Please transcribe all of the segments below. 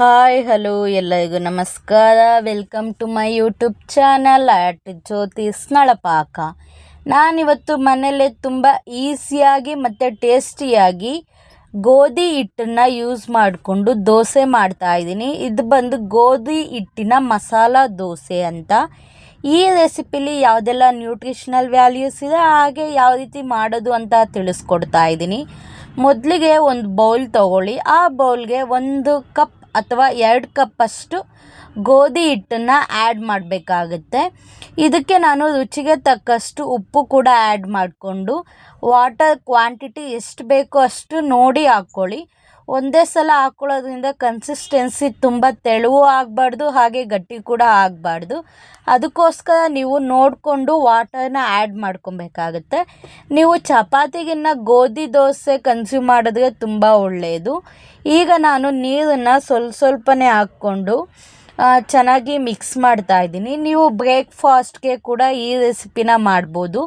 Hi, hello ಎಲ್ಲರಿಗೂ ನಮಸ್ಕಾರ. Welcome to my YouTube channel at Jyothi ಸ್ನಳಪಾಕ ನಾನಿವತ್ತು ಮನೆಯಲ್ಲೇ ತುಂಬ ಈಸಿಯಾಗಿ ಮತ್ತು ಟೇಸ್ಟಿಯಾಗಿ ಗೋಧಿ ಹಿಟ್ಟನ್ನು ಯೂಸ್ ಮಾಡಿಕೊಂಡು ದೋಸೆ ಮಾಡ್ತಾ ಇದ್ದೀನಿ. ಇದು ಬಂದು ಗೋಧಿ ಹಿಟ್ಟಿನ ಮಸಾಲ ದೋಸೆ ಅಂತ. ಈ ರೆಸಿಪಿಲಿ ಯಾವುದೆಲ್ಲ ನ್ಯೂಟ್ರಿಷನಲ್ ವ್ಯಾಲ್ಯೂಸ್ ಇದೆ, ಹಾಗೆ ಯಾವ ರೀತಿ ಮಾಡೋದು ಅಂತ ತಿಳಿಸ್ಕೊಡ್ತಾ ಇದ್ದೀನಿ. ಮೊದಲಿಗೆ ಒಂದು ಬೌಲ್ ತಗೊಳ್ಳಿ. ಆ ಬೌಲ್ಗೆ ಒಂದು ಕಪ್ ಅಥವಾ ಎರಡು ಕಪ್ಪಷ್ಟು ಗೋಧಿ ಹಿಟ್ಟನ್ನು ಆ್ಯಡ್ ಮಾಡಬೇಕಾಗುತ್ತೆ. ಇದಕ್ಕೆ ನಾನು ರುಚಿಗೆ ತಕ್ಕಷ್ಟು ಉಪ್ಪು ಕೂಡ ಆ್ಯಡ್ ಮಾಡಿಕೊಂಡು ವಾಟರ್ ಕ್ವಾಂಟಿಟಿ ಎಷ್ಟು ಬೇಕೋ ಅಷ್ಟು ನೋಡಿ ಹಾಕ್ಕೊಳ್ಳಿ. ಒಂದೇ ಸಲ ಹಾಕ್ಕೊಳ್ಳೋದ್ರಿಂದ ಕನ್ಸಿಸ್ಟೆನ್ಸಿ ತುಂಬ ತೆಳುವು ಆಗಬಾರ್ದು, ಹಾಗೆ ಗಟ್ಟಿ ಕೂಡ ಆಗಬಾರ್ದು. ಅದಕ್ಕೋಸ್ಕರ ನೀವು ನೋಡಿಕೊಂಡು ವಾಟರ್ನ ಆ್ಯಡ್ ಮಾಡ್ಕೊಬೇಕಾಗತ್ತೆ. ನೀವು ಚಪಾತಿಗಿನ್ನ ಗೋಧಿ ದೋಸೆ ಕನ್ಸ್ಯೂಮ್ ಮಾಡಿದ್ರೆ ತುಂಬ ಒಳ್ಳೆಯದು ಈಗ ನಾನು ನೀರನ್ನು ಸ್ವಲ್ಪ ಸ್ವಲ್ಪನೇ ಹಾಕ್ಕೊಂಡು ಚೆನ್ನಾಗಿ ಮಿಕ್ಸ್ ಮಾಡ್ತಾ ಇದ್ದೀನಿ. ನೀವು ಬ್ರೇಕ್ಫಾಸ್ಟ್ಗೆ ಕೂಡ ಈ ರೆಸಿಪಿನ ಮಾಡ್ಬೋದು.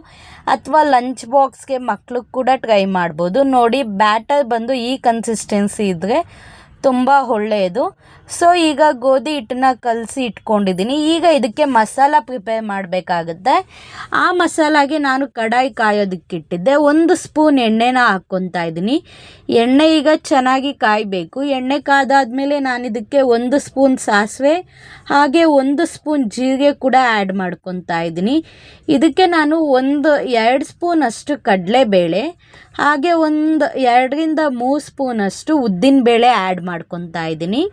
ಅಥವಾ ಲಂಚ್ ಬಾಕ್ಸ್ಗೆ ಮಕ್ಳಿಗೆ ಕೂಡ ಟ್ರೈ ಮಾಡ್ಬೋದು. ನೋಡಿ ಬ್ಯಾಟರ್ ಬಂದು ಈ ಕನ್ಸಿಸ್ಟೆನ್ಸಿ ಇದ್ದರೆ ತುಂಬ ಒಳ್ಳೆಯದು. ಸೊ ಈಗ ಗೋಧಿ ಹಿಟ್ಟನ್ನ ಕಲಸಿ ಇಟ್ಕೊಂಡಿದ್ದೀನಿ ಈಗ ಇದಕ್ಕೆ ಮಸಾಲ ಪ್ರಿಪೇರ್ ಮಾಡಬೇಕಾಗುತ್ತೆ. ಆ ಮಸಾಲಾಗೆ ನಾನು ಕಡಾಯಿ ಕಾಯೋದಕ್ಕಿಟ್ಟಿದ್ದೆ. ಒಂದು ಸ್ಪೂನ್ ಎಣ್ಣೆನ ಹಾಕ್ಕೊತಾ ಇದ್ದೀನಿ ಎಣ್ಣೆ ಈಗ ಚೆನ್ನಾಗಿ ಕಾಯಬೇಕು. ಎಣ್ಣೆ ಕಾದಾದಮೇಲೆ ನಾನು ಇದಕ್ಕೆ ಒಂದು ಸ್ಪೂನ್ ಸಾಸಿವೆ, ಹಾಗೆ ಒಂದು ಸ್ಪೂನ್ ಜೀರಿಗೆ ಕೂಡ ಆ್ಯಡ್ ಮಾಡ್ಕೊತಾ ಇದ್ದೀನಿ ಇದಕ್ಕೆ ನಾನು ಒಂದು, ಎರಡು ಸ್ಪೂನ್ ಅಷ್ಟು ಕಡಲೆಬೇಳೆ ಹಾಗೆ ಒಂದು ಎರಡರಿಂದ ಮೂರು ಸ್ಪೂನಷ್ಟು ಉದ್ದಿನಬೇಳೆ ಆ್ಯಡ್ ಮಾಡ್ಕೊತಾ ಇದ್ದೀನಿ.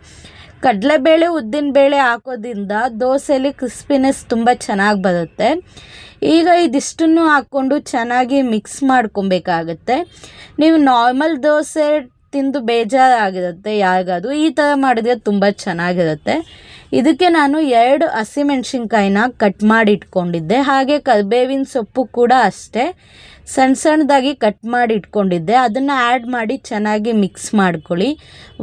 ಕಡಲೆಬೇಳೆ ಉದ್ದಿನಬೇಳೆ ಹಾಕೋದ್ರಿಂದ ದೋಸೆಯಲ್ಲಿ ಕ್ರಿಸ್ಪಿನೆಸ್ ತುಂಬ ಚೆನ್ನಾಗಿ ಬರುತ್ತೆ. ಈಗ ಇದಿಷ್ಟನ್ನು ಹಾಕ್ಕೊಂಡು ಚೆನ್ನಾಗಿ ಮಿಕ್ಸ್ ಮಾಡ್ಕೊಬೇಕಾಗತ್ತೆ. ನೀವು ನಾರ್ಮಲ್ ದೋಸೆ ತಿಂದು ಬೇಜಾರಾಗಿರುತ್ತೆ ಯಾರಿಗಾದ್ರು. ಈ ಥರ ಮಾಡಿದ್ರೆ ತುಂಬ ಚೆನ್ನಾಗಿರುತ್ತೆ. ಇದಕ್ಕೆ ನಾನು ಎರಡು ಹಸಿಮೆಣ್ಸಿನ್ಕಾಯಿನ ಕಟ್ ಮಾಡಿ ಇಟ್ಕೊಂಡಿದ್ದೆ ಹಾಗೆ ಕರಿಬೇವಿನ ಸೊಪ್ಪು ಕೂಡ ಅಷ್ಟೇ. ಸಣ್ಣ ಸಣ್ಣದಾಗಿ ಕಟ್ ಮಾಡಿ ಇಟ್ಕೊಂಡಿದ್ದೆ ಅದನ್ನು ಆ್ಯಡ್ ಮಾಡಿ ಚೆನ್ನಾಗಿ ಮಿಕ್ಸ್ ಮಾಡ್ಕೊಳ್ಳಿ.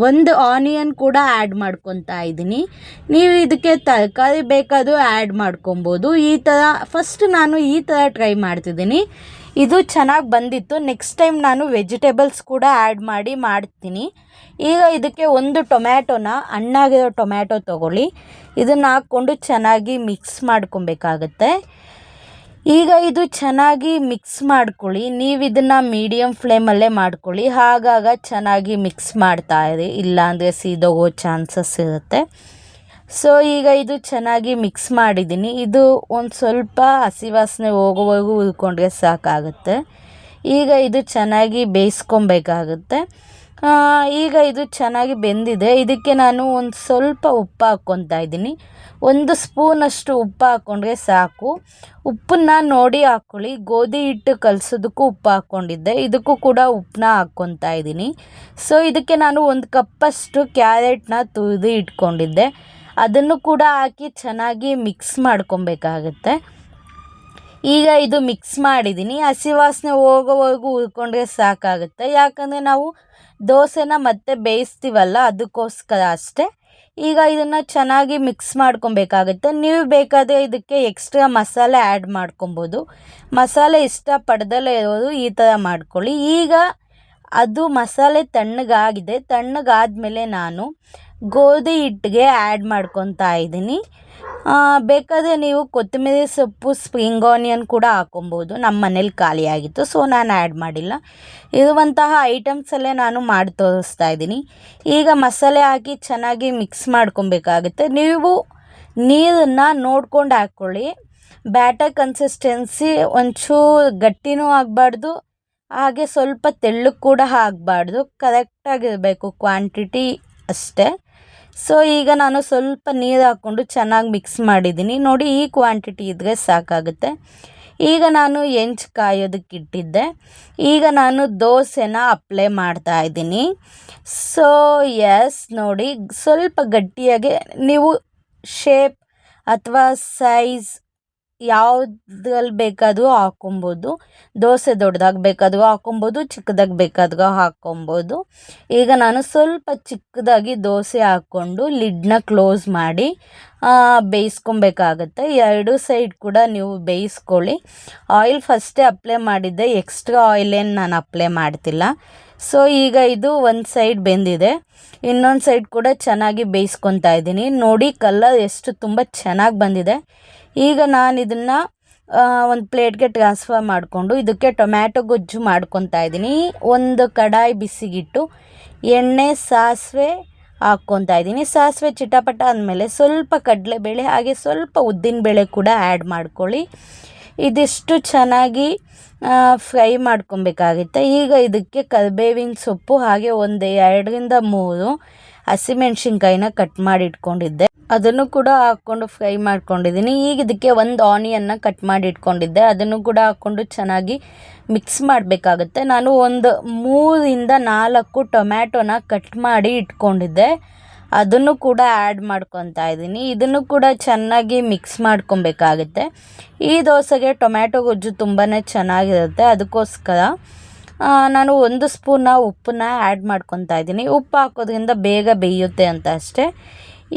ಒಂದು ಆನಿಯನ್ ಕೂಡ ಆ್ಯಡ್ ಮಾಡ್ಕೊತಾ ಇದ್ದೀನಿ. ನೀವು ಇದಕ್ಕೆ ತರಕಾರಿ ಬೇಕಾದರೂ ಆ್ಯಡ್ ಮಾಡ್ಕೊಬೋದು. ಈ ಥರ ಫಸ್ಟ್ ನಾನು ಈ ಥರ ಟ್ರೈ ಮಾಡ್ತಿದ್ದೀನಿ. ಇದು ಚೆನ್ನಾಗಿ ಬಂದಿತ್ತು. ನೆಕ್ಸ್ಟ್ ಟೈಮ್ ನಾನು ವೆಜಿಟೇಬಲ್ಸ್ ಕೂಡ ಆ್ಯಡ್ ಮಾಡಿ ಮಾಡ್ತೀನಿ. ಈಗ ಇದಕ್ಕೆ ಒಂದು ಟೊಮ್ಯಾಟೊನ, ಹಣ್ಣಾಗಿರೋ ಟೊಮ್ಯಾಟೊ ತೊಗೊಳ್ಳಿ. ಇದನ್ನ ಹಾಕ್ಕೊಂಡು ಚೆನ್ನಾಗಿ ಮಿಕ್ಸ್ ಮಾಡ್ಕೊಬೇಕಾಗತ್ತೆ. ಈಗ ಇದು ಚೆನ್ನಾಗಿ ಮಿಕ್ಸ್ ಮಾಡ್ಕೊಳ್ಳಿ. ನೀವು ಇದನ್ನು ಮೀಡಿಯಮ್ ಫ್ಲೇಮಲ್ಲೇ ಮಾಡ್ಕೊಳ್ಳಿ. ಹಾಗಾಗ ಚೆನ್ನಾಗಿ ಮಿಕ್ಸ್ ಮಾಡ್ತಾ ಇರಿ. ಇಲ್ಲಾಂದರೆ ಸೀದೋಗೋ ಚಾನ್ಸಸ್ ಇರುತ್ತೆ. ಸೊ ಈಗ ಇದು ಚೆನ್ನಾಗಿ ಮಿಕ್ಸ್ ಮಾಡಿದ್ದೀನಿ. ಇದು ಒಂದು ಸ್ವಲ್ಪ ಹಸಿ ವಾಸನೆ ಹೋಗೋವರೆಗೂ ಉಳ್ಕೊಂಡ್ರೆ ಸಾಕಾಗುತ್ತೆ. ಈಗ ಇದು ಚೆನ್ನಾಗಿ ಬೇಯಿಸ್ಕೊಬೇಕಾಗುತ್ತೆ. ಈಗ ಇದು ಚೆನ್ನಾಗಿ ಬೆಂದಿದೆ. ಇದಕ್ಕೆ ನಾನು ಒಂದು ಸ್ವಲ್ಪ ಉಪ್ಪು ಹಾಕ್ಕೊತಾ ಇದ್ದೀನಿ. ಒಂದು ಸ್ಪೂನಷ್ಟು ಉಪ್ಪು ಹಾಕ್ಕೊಂಡ್ರೆ ಸಾಕು. ಉಪ್ಪನ್ನ ನೋಡಿ ಹಾಕ್ಕೊಳ್ಳಿ ಗೋಧಿ ಹಿಟ್ಟು ಕಲಸೋದಕ್ಕೂ ಉಪ್ಪು ಹಾಕ್ಕೊಂಡಿದ್ದೆ. ಇದಕ್ಕೂ ಕೂಡ ಉಪ್ಪನ್ನ ಹಾಕ್ಕೊತಾ ಇದ್ದೀನಿ. ಸೊ ಇದಕ್ಕೆ ನಾನು ಒಂದು ಕಪ್ಪಷ್ಟು ಕ್ಯಾರೆಟ್ನ ತುರಿದು ಇಟ್ಕೊಂಡಿದ್ದೆ. ಅದನ್ನು ಕೂಡ ಹಾಕಿ ಚೆನ್ನಾಗಿ ಮಿಕ್ಸ್ ಮಾಡ್ಕೊಬೇಕಾಗತ್ತೆ. ಈಗ ಇದು ಮಿಕ್ಸ್ ಮಾಡಿದ್ದೀನಿ. ಹಸಿ ವಾಸನೆ ಹೋಗೋವರೆಗೂ ಉಳ್ಕೊಂಡ್ರೆ ಸಾಕಾಗುತ್ತೆ. ಯಾಕಂದರೆ ನಾವು ದೋಸೆನ ಮತ್ತೆ ಬೇಯಿಸ್ತೀವಲ್ಲ, ಅದಕ್ಕೋಸ್ಕರ ಅಷ್ಟೇ. ಈಗ ಇದನ್ನು ಚೆನ್ನಾಗಿ ಮಿಕ್ಸ್ ಮಾಡ್ಕೊಬೇಕಾಗುತ್ತೆ. ನೀವು ಬೇಕಾದರೆ ಇದಕ್ಕೆ ಎಕ್ಸ್ಟ್ರಾ ಮಸಾಲೆ ಆ್ಯಡ್ ಮಾಡ್ಕೊಬೋದು. ಮಸಾಲೆ ಇಷ್ಟಪಡ್ದಲೇ ಇರೋದು ಈ ಥರ ಮಾಡ್ಕೊಳ್ಳಿ. ಈಗ ಅದು ಮಸಾಲೆ ತಣ್ಣಗಾಗಿದೆ. ತಣ್ಣಗಾದಮೇಲೆ ನಾನು ಗೋಧಿ ಹಿಟ್ಟಿಗೆ ಆ್ಯಡ್ ಮಾಡ್ಕೊತಾ ಇದ್ದೀನಿ. ಬೇಕಾದರೆ ನೀವು ಕೊತ್ತಂಬರಿ ಸೊಪ್ಪು ಸ್ಪ್ರಿಂಗ್ ಆನಿಯನ್ ಕೂಡ ಹಾಕೊಬೋದು. ನಮ್ಮ ಮನೇಲಿ ಖಾಲಿಯಾಗಿತ್ತು ಸೊ ನಾನು ಆ್ಯಡ್ ಮಾಡಿಲ್ಲ. ಇರುವಂತಹ ಐಟಮ್ಸಲ್ಲೇ ನಾನು ಮಾಡಿ ತೋರಿಸ್ತಾ ಇದ್ದೀನಿ. ಈಗ ಮಸಾಲೆ ಹಾಕಿ ಚೆನ್ನಾಗಿ ಮಿಕ್ಸ್ ಮಾಡ್ಕೊಬೇಕಾಗುತ್ತೆ. ನೀವು ನೀರನ್ನು ನೋಡ್ಕೊಂಡು ಹಾಕ್ಕೊಳ್ಳಿ. ಬ್ಯಾಟರ್ ಕನ್ಸಿಸ್ಟೆನ್ಸಿ ಒಂಚೂರು ಗಟ್ಟಿನೂ ಆಗಬಾರ್ದು, ಹಾಗೆ ಸ್ವಲ್ಪ ತೆಳ್ಳಗೆ ಕೂಡ ಆಗಬಾರ್ದು. ಕರೆಕ್ಟಾಗಿರಬೇಕು ಕ್ವಾಂಟಿಟಿ ಅಷ್ಟೇ. ಸೊ ಈಗ ನಾನು ಸ್ವಲ್ಪ ನೀರು ಹಾಕ್ಕೊಂಡು ಚೆನ್ನಾಗಿ ಮಿಕ್ಸ್ ಮಾಡಿದ್ದೀನಿ. ನೋಡಿ ಈ ಕ್ವಾಂಟಿಟಿ ಇದ್ದರೆ ಸಾಕಾಗುತ್ತೆ. ಈಗ ನಾನು ಹೆಂಚು ಕಾಯೋದಕ್ಕಿಟ್ಟಿದ್ದೆ ಈಗ ನಾನು ದೋಸೆನ ಅಪ್ಲೈ ಮಾಡ್ತಾ ಇದ್ದೀನಿ. ಸೊ ಎಸ್ ನೋಡಿ ಸ್ವಲ್ಪ ಗಟ್ಟಿಯಾಗಿ ನೀವು ಶೇಪ್ ಅಥವಾ ಸೈಜ್ ಯಾವುದ್ರಲ್ಲಿ ಬೇಕಾದರೂ ಹಾಕೊಬೋದು ದೋಸೆ ದೊಡ್ಡದಾಗಿ ಬೇಕಾದರೂ ಹಾಕೊಬೋದು ಚಿಕ್ಕದಾಗಿ ಬೇಕಾದರೂ ಹಾಕೊಬೋದು ಈಗ ನಾನು ಸ್ವಲ್ಪ ಚಿಕ್ಕದಾಗಿ ದೋಸೆ ಹಾಕ್ಕೊಂಡು ಲಿಡ್ನ ಕ್ಲೋಸ್ ಮಾಡಿ ಬೇಯಿಸ್ಕೊಬೇಕಾಗತ್ತೆ. ಎರಡು ಸೈಡ್ ಕೂಡ ನೀವು ಬೇಯಿಸ್ಕೊಳ್ಳಿ. ಆಯಿಲ್ ಫಸ್ಟೇ ಅಪ್ಲೈ ಮಾಡಿದ್ದೆ. ಎಕ್ಸ್ಟ್ರಾ ಆಯಿಲೇನು ನಾನು ಅಪ್ಲೈ ಮಾಡ್ತಿಲ್ಲ. ಸೊ, ಈಗ ಇದು ಒಂದು ಸೈಡ್ ಬೆಂದಿದೆ. ಇನ್ನೊಂದು ಸೈಡ್ ಕೂಡ ಚೆನ್ನಾಗಿ ಬೇಯಿಸ್ಕೊತಾ ಇದ್ದೀನಿ. ನೋಡಿ, ಕಲರ್ ಎಷ್ಟು ತುಂಬ ಚೆನ್ನಾಗಿ ಬಂದಿದೆ. ಈಗ ನಾನು ಇದನ್ನು ಒಂದು ಪ್ಲೇಟ್ಗೆ ಟ್ರಾನ್ಸ್ಫರ್ ಮಾಡಿಕೊಂಡು ಇದಕ್ಕೆ ಟೊಮ್ಯಾಟೊ ಗೊಜ್ಜು ಮಾಡ್ಕೊತಾ ಇದ್ದೀನಿ. ಒಂದು ಕಡಾಯಿ ಬಿಸಿಗಿಟ್ಟು, ಎಣ್ಣೆ, ಸಾಸಿವೆ ಹಾಕ್ಕೊತಾ ಇದ್ದೀನಿ. ಸಾಸಿವೆ ಚಿಟಪಟ ಅಂದಮೇಲೆ ಸ್ವಲ್ಪ ಕಡಲೆಬೇಳೆ, ಹಾಗೆ ಸ್ವಲ್ಪ ಉದ್ದಿನಬೇಳೆ ಕೂಡ ಆ್ಯಡ್ ಮಾಡ್ಕೊಳ್ಳಿ. ಇದಿಷ್ಟು ಚೆನ್ನಾಗಿ ಫ್ರೈ ಮಾಡ್ಕೊಬೇಕಾಗುತ್ತೆ. ಈಗ ಇದಕ್ಕೆ ಕರಿಬೇವಿನ ಸೊಪ್ಪು, ಹಾಗೆ ಒಂದು, ಎರಡರಿಂದ ಮೂರು ಹಸಿಮೆಣ್ಸಿನ್ಕಾಯಿನ ಕಟ್ ಮಾಡಿ ಇಟ್ಕೊಂಡಿದ್ದೆ ಅದನ್ನು ಕೂಡ ಹಾಕ್ಕೊಂಡು ಫ್ರೈ ಮಾಡ್ಕೊಂಡಿದ್ದೀನಿ. ಈಗ ಇದಕ್ಕೆ ಒಂದು ಆನಿಯನ್ನ ಕಟ್ ಮಾಡಿ ಇಟ್ಕೊಂಡಿದ್ದೆ ಅದನ್ನು ಕೂಡ ಹಾಕ್ಕೊಂಡು ಚೆನ್ನಾಗಿ ಮಿಕ್ಸ್ ಮಾಡಬೇಕಾಗುತ್ತೆ. ನಾನು ಒಂದು ಮೂರಿಂದ ನಾಲ್ಕು ಟೊಮ್ಯಾಟೊನ ಕಟ್ ಮಾಡಿ ಇಟ್ಕೊಂಡಿದ್ದೆ. ಅದನ್ನು ಕೂಡ ಆ್ಯಡ್ ಮಾಡ್ಕೊತಾ ಇದ್ದೀನಿ. ಇದನ್ನು ಕೂಡ ಚೆನ್ನಾಗಿ ಮಿಕ್ಸ್ ಮಾಡ್ಕೊಬೇಕಾಗುತ್ತೆ. ಈ ದೋಸೆಗೆ ಟೊಮ್ಯಾಟೊ ಗೊಜ್ಜು ತುಂಬಾ ಚೆನ್ನಾಗಿರುತ್ತೆ. ಅದಕ್ಕೋಸ್ಕರ ನಾನು ಒಂದು ಸ್ಪೂನ ಉಪ್ಪನ್ನ ಆ್ಯಡ್ ಮಾಡ್ಕೊತಾ ಇದ್ದೀನಿ. ಉಪ್ಪು ಹಾಕೋದ್ರಿಂದ ಬೇಗ ಬೇಯುತ್ತೆ ಅಂತ ಅಷ್ಟೇ.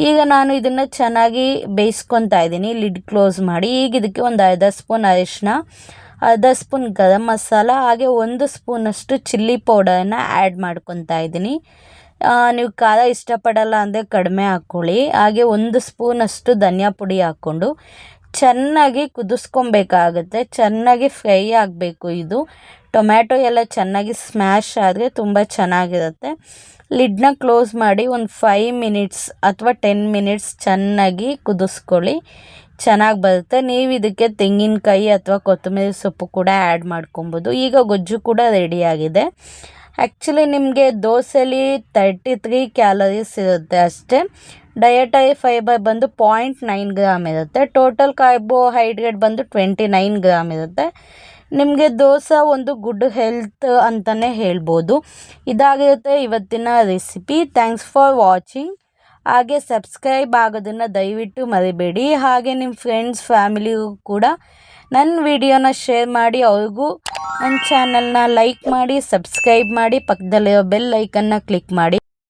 ಈಗ ನಾನು ಇದನ್ನು ಚೆನ್ನಾಗಿ ಬೇಯಿಸ್ಕೊತಾ ಇದ್ದೀನಿ. ಲಿಡ್ ಕ್ಲೋಸ್ ಮಾಡಿ. ಈಗ ಇದಕ್ಕೆ ಒಂದು ಅರ್ಧ ಸ್ಪೂನ್ ಅರಿಶಿನ ಅರ್ಧ ಸ್ಪೂನ್ ಗರಂ ಮಸಾಲ, ಹಾಗೆ ಒಂದು ಸ್ಪೂನಷ್ಟು ಚಿಲ್ಲಿ ಪೌಡರನ್ನು ಆ್ಯಡ್ ಮಾಡ್ಕೊತಾ ಇದ್ದೀನಿ. ನೀವು ಖಾರ ಇಷ್ಟಪಡಲ್ಲ ಅಂದರೆ ಕಡಿಮೆ ಹಾಕ್ಕೊಳ್ಳಿ ಹಾಗೆ ಒಂದು ಸ್ಪೂನಷ್ಟು ಧನಿಯಾ ಪುಡಿ ಹಾಕ್ಕೊಂಡು ಚೆನ್ನಾಗಿ ಕುದಿಸ್ಕೊಬೇಕಾಗುತ್ತೆ, ಚೆನ್ನಾಗಿ ಫ್ರೈ ಆಗಬೇಕು ಇದು. ಟೊಮ್ಯಾಟೊ ಎಲ್ಲ ಚೆನ್ನಾಗಿ ಸ್ಮ್ಯಾಶ್ ಆದರೆ ತುಂಬ ಚೆನ್ನಾಗಿರುತ್ತೆ. ಲಿಡ್ನ ಕ್ಲೋಸ್ ಮಾಡಿ ಒಂದು ಫೈವ್ ಮಿನಿಟ್ಸ್ ಅಥವಾ ಟೆನ್ ಮಿನಿಟ್ಸ್ ಚೆನ್ನಾಗಿ ಕುದಿಸ್ಕೊಳ್ಳಿ. ಚೆನ್ನಾಗಿ ಬರುತ್ತೆ. ನೀವು ಇದಕ್ಕೆ ತೆಂಗಿನಕಾಯಿ ಅಥವಾ ಕೊತ್ತಂಬರಿ ಸೊಪ್ಪು ಕೂಡ ಆ್ಯಡ್ ಮಾಡ್ಕೊಬೋದು. ಈಗ ಗೊಜ್ಜು ಕೂಡ ರೆಡಿಯಾಗಿದೆ ಆ್ಯಕ್ಚುಲಿ ನಿಮಗೆ ದೋಸೆಲಿ ತರ್ಟಿ ತ್ರೀ ಕ್ಯಾಲರೀಸ್ ಇರುತ್ತೆ ಅಷ್ಟೇ. ಡಯಟರಿ ಫೈಬರ್ ಬಂದು ಪಾಯಿಂಟ್ ನೈನ್ ಗ್ರಾಮ್ ಇರುತ್ತೆ. ಟೋಟಲ್ ಕಾರ್ಬೋಹೈಡ್ರೇಟ್ ಬಂದು ಟ್ವೆಂಟಿ ನೈನ್ ಗ್ರಾಮ್ ಇರುತ್ತೆ. ನಿಮಗೆ ದೋಸೆ ಒಂದು ಗುಡ್ ಹೆಲ್ತ್ ಅಂತಲೇ ಹೇಳ್ಬೋದು. ಇದಾಗಿರುತ್ತೆ ಇವತ್ತಿನ ರೆಸಿಪಿ ಥ್ಯಾಂಕ್ಸ್ ಫಾರ್ ವಾಚಿಂಗ್ ಹಾಗೆ ಸಬ್ಸ್ಕ್ರೈಬ್ ಆಗೋದನ್ನು ದಯವಿಟ್ಟು ಮರಿಬೇಡಿ. ಹಾಗೆ ನಿಮ್ಮ ಫ್ರೆಂಡ್ಸ್ ಫ್ಯಾಮಿಲಿಗೂ ಕೂಡ ನನ್ನ ವಿಡಿಯೋನ ಶೇರ್ ಮಾಡಿ. ಅವ್ರಿಗೂ ನನ್ನ ಚಾನಲ್ನ ಲೈಕ್ ಮಾಡಿ ಸಬ್ಸ್ಕ್ರೈಬ್ ಮಾಡಿ. ಪಕ್ಕದಲ್ಲಿರೋ ಬೆಲ್ ಐಕನ್ನ ಕ್ಲಿಕ್ ಮಾಡಿ.